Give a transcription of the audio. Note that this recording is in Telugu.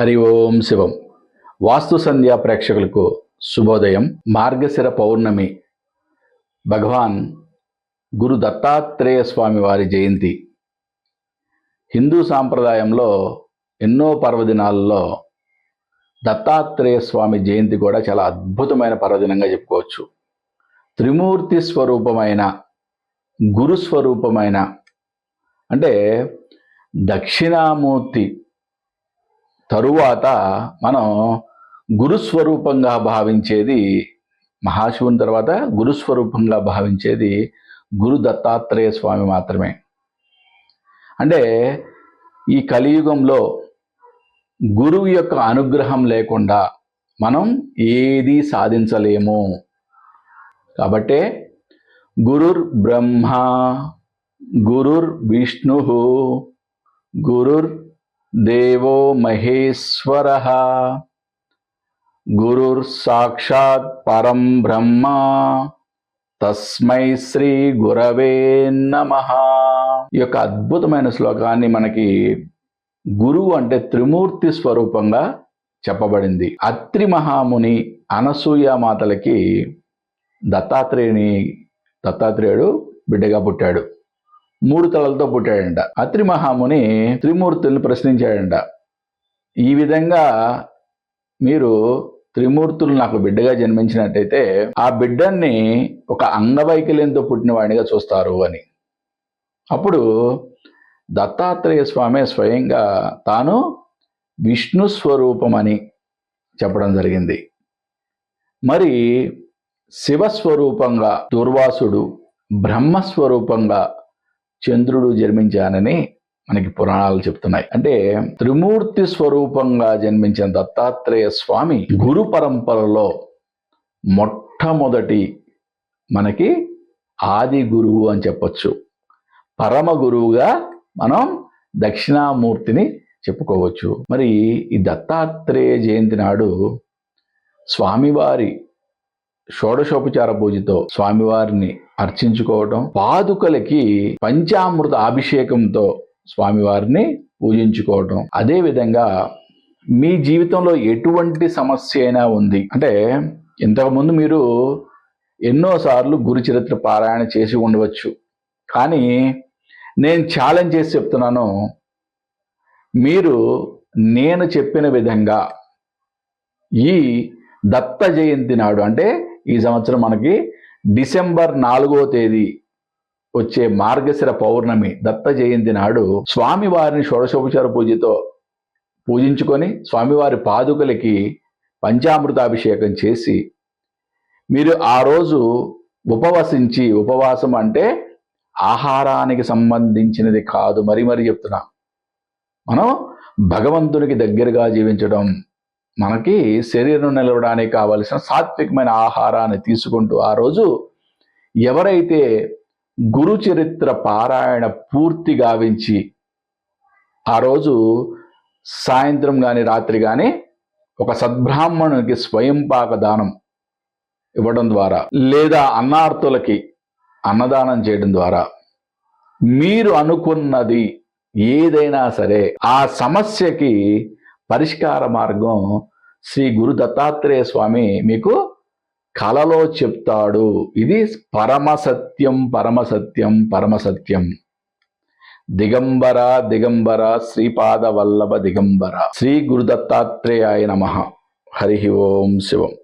హరి ఓం శివం. వాస్తు సంధ్యా ప్రేక్షకులకు శుభోదయం. మార్గశిర పౌర్ణమి. భగవాన్ గురు దత్తాత్రేయ స్వామి వారి జయంతి. హిందూ సాంప్రదాయంలో ఎన్నో పర్వదినాలలో దత్తాత్రేయ స్వామి జయంతి కూడా చాలా అద్భుతమైన పర్వదినంగా చెప్పుకోవచ్చు. త్రిమూర్తి స్వరూపమైన గురు స్వరూపమైన అంటే దక్షిణామూర్తి తరువాత మనం గురుస్వరూపంగా భావించేది మహాశివుని తర్వాత గురుస్వరూపంగా భావించేది గురు దత్తాత్రేయ స్వామి మాత్రమే. అంటే ఈ కలియుగంలో గురువు యొక్క అనుగ్రహం లేకుండా మనం ఏది సాధించలేము. కాబట్టే గురుర్ బ్రహ్మ గురుర్ విష్ణు గురుర్ దేవో మహేశ్వర. గురుర్ సాక్షాత్ పరం బ్రహ్మ. తస్మై శ్రీ గురవే నమ. ఈ యొక్క అద్భుతమైన శ్లోకాన్ని మనకి గురువు అంటే త్రిమూర్తి స్వరూపంగా చెప్పబడింది. అత్రి మహాముని అనసూయ మాతలకి దత్తాత్రేయుని దత్తాత్రేయుడు బిడ్డగా పుట్టాడు. మూడు తలలతో పుట్టాడంట. అత్రి మహాముని త్రిమూర్తుల్ని ప్రశ్నించాడంట. ఈ విధంగా మీరు త్రిమూర్తులు నాకు బిడ్డగా జన్మించినట్టయితే ఆ బిడ్డని ఒక అంగవైకల్యంతో పుట్టిన వాడిగా చూస్తారు అని. అప్పుడు దత్తాత్రేయ స్వామి స్వయంగా తాను విష్ణు స్వరూపమని చెప్పడం జరిగింది. మరి శివస్వరూపంగా దుర్వాసుడు బ్రహ్మస్వరూపంగా చంద్రుడు జన్మించానని మనకి పురాణాలు చెప్తున్నాయి. అంటే త్రిమూర్తి స్వరూపంగా జన్మించిన దత్తాత్రేయ స్వామి గురు పరంపరలో మొట్టమొదటి మనకి ఆది గురువు అని చెప్పొచ్చు. పరమ గురువుగా మనం దక్షిణామూర్తిని చెప్పుకోవచ్చు. మరి ఈ దత్తాత్రేయ జయంతి నాడు స్వామివారి షోడశోపచార పూజతో స్వామివారిని అర్చించుకోవటం పాదుకలకి పంచామృత అభిషేకంతో స్వామివారిని పూజించుకోవటం. అదే విధంగా మీ జీవితంలో ఎటువంటి సమస్య అయినా ఉంది. అంటే ఇంతకుముందు మీరు ఎన్నోసార్లు గురుచరిత్ర పారాయణ చేసి ఉండవచ్చు. కానీ నేను ఛాలెంజ్ చేసి చెప్తున్నాను. మీరు నేను చెప్పిన విధంగా ఈ దత్త జయంతి నాడు అంటే ఈ సంవత్సరం మనకి డిసెంబర్ నాలుగో తేదీ వచ్చే మార్గశిర పౌర్ణమి దత్త జయంతి నాడు స్వామివారిని షోడశోపచార పూజతో పూజించుకొని స్వామివారి పాదుకలకి పంచామృతాభిషేకం చేసి మీరు ఆ రోజు ఉపవసించి ఉపవాసం అంటే ఆహారానికి సంబంధించినది కాదు. మరి మరి చెప్తున్నా. మనం భగవంతునికి దగ్గరగా జీవించడం మనకి శరీరం నిలవడానికి కావలసిన సాత్వికమైన ఆహారాన్ని తీసుకుంటూ ఆ రోజు ఎవరైతే గురు చరిత్ర పారాయణ పూర్తి గావించి ఆ రోజు సాయంత్రం కానీ రాత్రి కానీ ఒక సద్బ్రాహ్మణునికి స్వయంపాక దానం ఇవ్వడం ద్వారా లేదా అన్నార్థులకి అన్నదానం చేయడం ద్వారా మీరు అనుకున్నది ఏదైనా సరే ఆ సమస్యకి పరిష్కార మార్గం శ్రీ గురు దత్తాత్రేయ స్వామి మీకు కలలో చెప్తాడు. ఇది పరమ సత్యం పరమ సత్యం పరమ సత్యం. దిగంబర దిగంబర శ్రీపాద వల్లభ దిగంబర. శ్రీ గురు దత్తాత్రేయాయ నమ. హరి ఓం శివం.